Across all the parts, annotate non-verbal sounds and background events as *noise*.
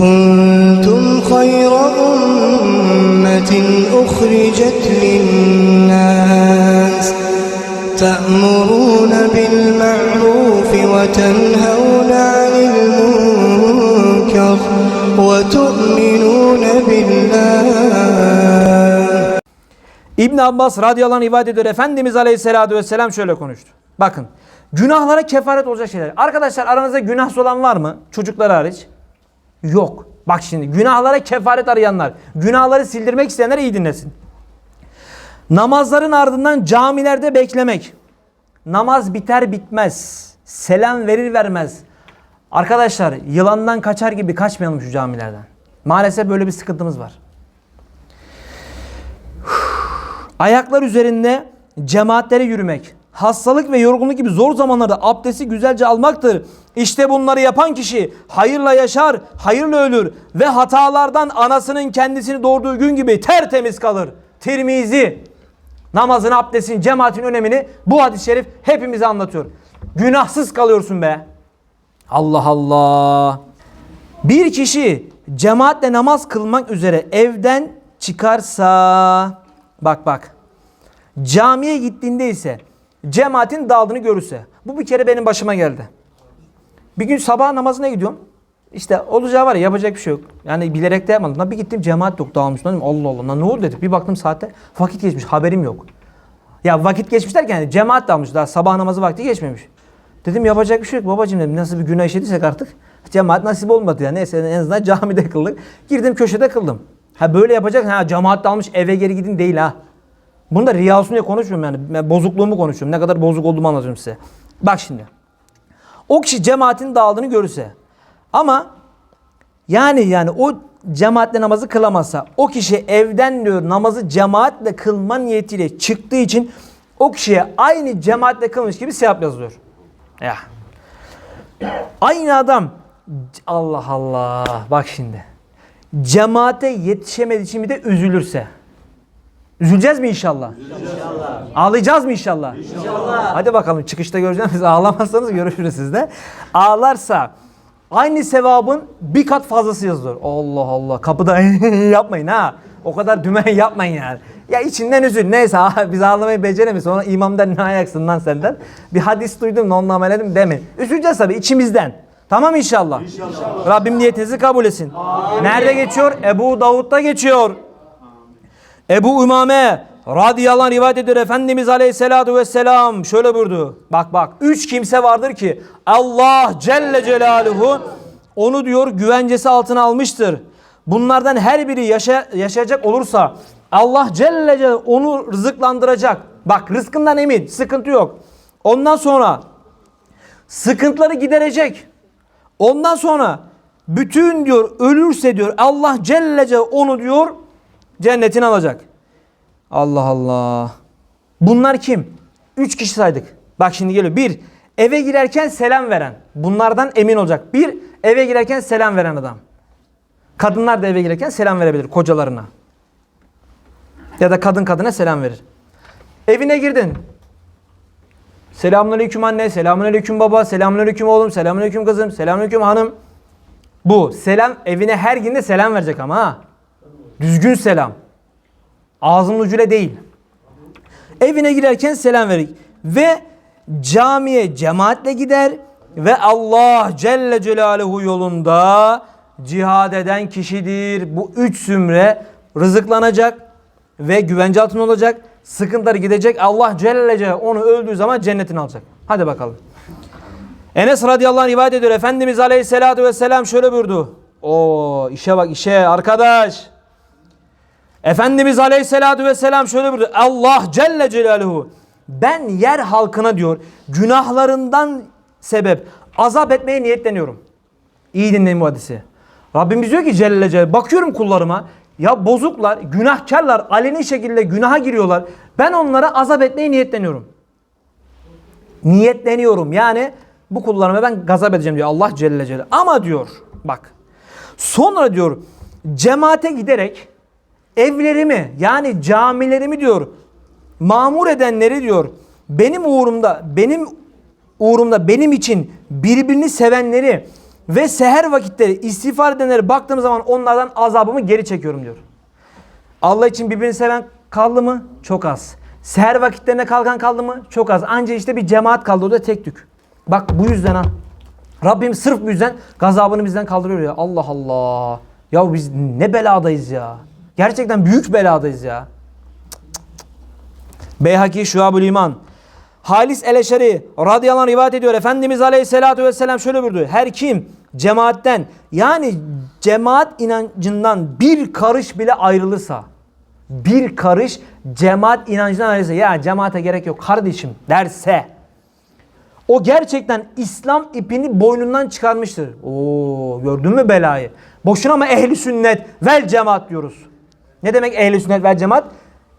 كنتم خير أمة أخرجت للناس تأمرون بالمعروف وتنهون عن المنكر وتؤمنون بالله İbn Abbas radıyallahu anh rivayet ediyor. Efendimiz aleyhissalatü vesselam şöyle konuştu. Bakın günahlara kefaret olacak şeyler. Arkadaşlar aranızda günahsız olan var mı? Çocuklar hariç. Yok. Bak şimdi günahlara kefaret arayanlar, günahları sildirmek isteyenler iyi dinlesin. Namazların ardından camilerde beklemek. Namaz biter bitmez. Selam verir vermez. Arkadaşlar yılandan kaçar gibi kaçmayalım şu camilerden. Maalesef böyle bir sıkıntımız var. Ayaklar üzerinde cemaatlere yürümek, hastalık ve yorgunluk gibi zor zamanlarda abdesti güzelce almaktır. İşte bunları yapan kişi hayırla yaşar, hayırla ölür ve hatalardan anasının kendisini doğurduğu gün gibi tertemiz kalır. Tirmizi namazın, abdestin, cemaatin önemini bu hadis-i şerif hepimize anlatıyor. Günahsız kalıyorsun be. Allah Allah. Bir kişi cemaatle namaz kılmak üzere evden çıkarsa bak bak camiye gittiğinde ise cemaatin dağıldığını görürse bu bir kere benim başıma geldi. Bir gün sabah namazına gidiyorum. İşte olacağı var ya yapacak bir şey yok. Yani bilerek de yapmadım. Lan bir gittim cemaat yok dağılmış. Dedim, Allah Allah ne oldu dedim. Bir baktım saate vakit geçmiş haberim yok. Ya vakit geçmiş derken yani cemaat dağılmış daha sabah namazı vakti geçmemiş. Dedim yapacak bir şey yok babacığım dedim. Nasıl bir günah işlediysek artık cemaat nasip olmadı ya. Neyse en azından *laughs* camide kıldık. Girdim köşede kıldım. Ha böyle yapacak ha cemaat dağılmış eve geri gidin değil ha. Bunu da riya konuşmuyorum yani. Ben bozukluğumu konuşuyorum. Ne kadar bozuk olduğumu anlatıyorum size. Bak şimdi. O kişi cemaatin dağıldığını görürse ama yani yani o cemaatle namazı kılamazsa o kişi evden diyor namazı cemaatle kılma niyetiyle çıktığı için o kişiye aynı cemaatle kılmış gibi sevap yazılıyor. Ya. Aynı adam Allah Allah bak şimdi. Cemaate yetişemediği için bir de üzülürse. Üzüleceğiz mi inşallah? İnşallah. Ağlayacağız mı inşallah? İnşallah. Hadi bakalım çıkışta göreceğiz. *laughs* Ağlamazsanız görüşürüz sizde. Ağlarsa aynı sevabın bir kat fazlası yazılır. Allah Allah. Kapıda *laughs* yapmayın ha. O kadar dümen yapmayın yani. Ya içinden üzül. Neyse ha, *laughs* biz ağlamayı beceremeyiz. Sonra imamdan ne ayaksın lan senden. Bir hadis duydum onunla amel edin deme. Üzüleceğiz tabii içimizden. Tamam inşallah. İnşallah. Rabbim niyetinizi kabul etsin. Nerede geçiyor? Ebu Davud'da geçiyor. Ebu Ümame radıyallahu anh rivayet ediyor. Efendimiz aleyhissalatu vesselam şöyle buyurdu. Bak bak. Üç kimse vardır ki Allah Celle Celaluhu onu diyor güvencesi altına almıştır. Bunlardan her biri yaşa, yaşayacak olursa Allah Celle Celaluhu onu rızıklandıracak. Bak rızkından emin. Sıkıntı yok. Ondan sonra sıkıntıları giderecek. Ondan sonra bütün diyor ölürse diyor Allah Celle Celaluhu onu diyor cennetine alacak. Allah Allah. Bunlar kim? Üç kişi saydık. Bak şimdi geliyor. Bir, eve girerken selam veren. Bunlardan emin olacak. Bir, eve girerken selam veren adam. Kadınlar da eve girerken selam verebilir kocalarına. Ya da kadın kadına selam verir. Evine girdin. Selamünaleyküm anne, selamünaleyküm baba, selamünaleyküm oğlum, selamünaleyküm kızım, selamünaleyküm hanım. Bu selam evine her günde selam verecek ama ha. Düzgün selam. Ağzının ucuyla değil. Evine girerken selam verir. Ve camiye cemaatle gider ve Allah Celle Celaluhu yolunda cihad eden kişidir. Bu üç zümre rızıklanacak ve güvence altında olacak. Sıkıntıları gidecek. Allah Celle Celaluhu onu öldüğü zaman cennetini alacak. Hadi bakalım. Enes radıyallahu anh rivayet ediyor. Efendimiz aleyhissalatu vesselam şöyle buyurdu. O işe bak işe arkadaş. Efendimiz Aleyhisselatü Vesselam şöyle buyurdu. Allah Celle Celaluhu ben yer halkına diyor günahlarından sebep azap etmeye niyetleniyorum. İyi dinleyin bu hadisi. Rabbimiz diyor ki Celle Celaluhu bakıyorum kullarıma ya bozuklar, günahkarlar aleni şekilde günaha giriyorlar. Ben onlara azap etmeye niyetleniyorum. Niyetleniyorum yani bu kullarıma ben gazap edeceğim diyor Allah Celle Celaluhu. Ama diyor bak sonra diyor cemaate giderek evlerimi yani camilerimi diyor mamur edenleri diyor benim uğrumda benim uğrumda benim için birbirini sevenleri Ve seher vakitleri istiğfar edenlere baktığım zaman onlardan azabımı geri çekiyorum diyor. Allah için birbirini seven kaldı mı? Çok az. Seher vakitlerine kalkan kaldı mı? Çok az. Anca işte bir cemaat kaldı o da tek tük. Bak bu yüzden ha. Rabbim sırf bu yüzden gazabını bizden kaldırıyor ya. Allah Allah. Ya biz ne beladayız ya. Gerçekten büyük beladayız ya. Beyhaki Şuab-ül İman. Halis el-Eşeri radıyallahu anh rivayet ediyor. Efendimiz aleyhissalatü vesselam şöyle buyurdu. Her kim cemaatten yani cemaat inancından bir karış bile ayrılırsa bir karış cemaat inancından ayrılırsa ya cemaate gerek yok kardeşim derse o gerçekten İslam ipini boynundan çıkarmıştır. Oo gördün mü belayı? Boşuna mı ehli sünnet vel cemaat diyoruz? Ne demek ehli sünnet vel cemaat?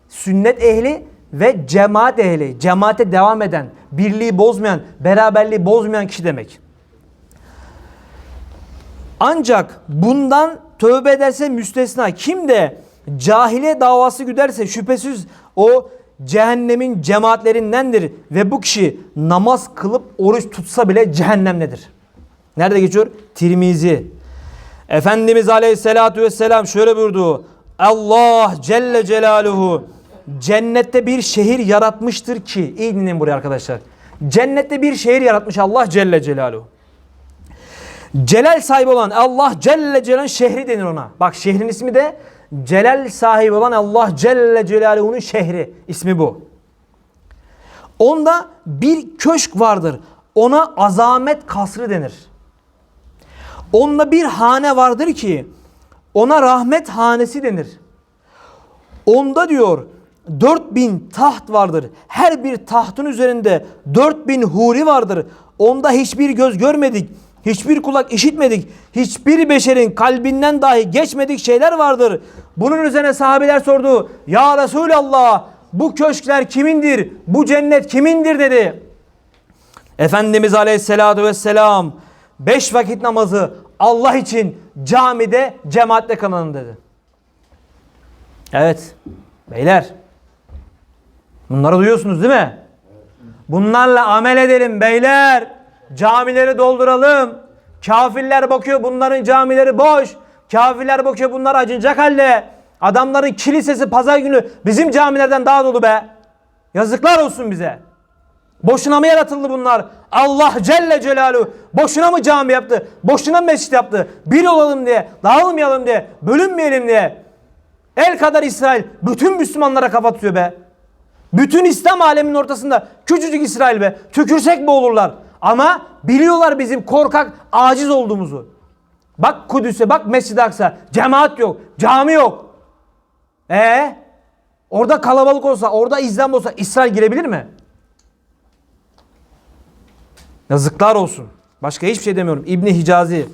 Sünnet ehli ve cemaat ehli. Cemaate devam eden, birliği bozmayan, beraberliği bozmayan kişi demek. Ancak bundan tövbe ederse müstesna. Kim de cahile davası güderse şüphesiz o cehennemin cemaatlerindendir. Ve bu kişi namaz kılıp oruç tutsa bile cehennemdedir. Nerede geçiyor? Tirmizi. Efendimiz Aleyhisselatü Vesselam şöyle buyurdu. Allah Celle Celaluhu cennette bir şehir yaratmıştır ki. iyi dinleyin buraya arkadaşlar. Cennette bir şehir yaratmış Allah Celle Celaluhu. Celal sahibi olan Allah Celle Celal'in şehri denir ona. Bak şehrin ismi de Celal sahibi olan Allah Celle Celaluhu'nun şehri. ismi bu. Onda bir köşk vardır. Ona azamet kasrı denir. Onda bir hane vardır ki ona rahmet hanesi denir. Onda diyor 4000 taht vardır. Her bir tahtın üzerinde 4000 huri vardır. Onda hiçbir göz görmedik, hiçbir kulak işitmedik, hiçbir beşerin kalbinden dahi geçmedik şeyler vardır. Bunun üzerine sahabeler sordu. Ya Resulallah bu köşkler kimindir? Bu cennet kimindir dedi. Efendimiz Aleyhisselatü Vesselam beş vakit namazı Allah için camide cemaatle kılanın dedi. Evet beyler bunları duyuyorsunuz değil mi? Bunlarla amel edelim beyler. Camileri dolduralım. Kafirler bakıyor bunların camileri boş. Kafirler bakıyor bunlar acınacak halde. Adamların kilisesi pazar günü bizim camilerden daha dolu be. Yazıklar olsun bize. Boşuna mı yaratıldı bunlar? Allah Celle Celaluhu boşuna mı cami yaptı? Boşuna mı mescit yaptı? Bir olalım diye, dağılmayalım diye, bölünmeyelim diye. El kadar İsrail bütün Müslümanlara kafa tutuyor be. Bütün İslam aleminin ortasında küçücük İsrail be. Tükürsek mi olurlar? Ama biliyorlar bizim korkak, aciz olduğumuzu. Bak Kudüs'e, bak Mescid-i Aksa. Cemaat yok, cami yok. E orada kalabalık olsa, orada izlem olsa İsrail girebilir mi? Yazıklar olsun. Başka hiçbir şey demiyorum. İbni Hicazi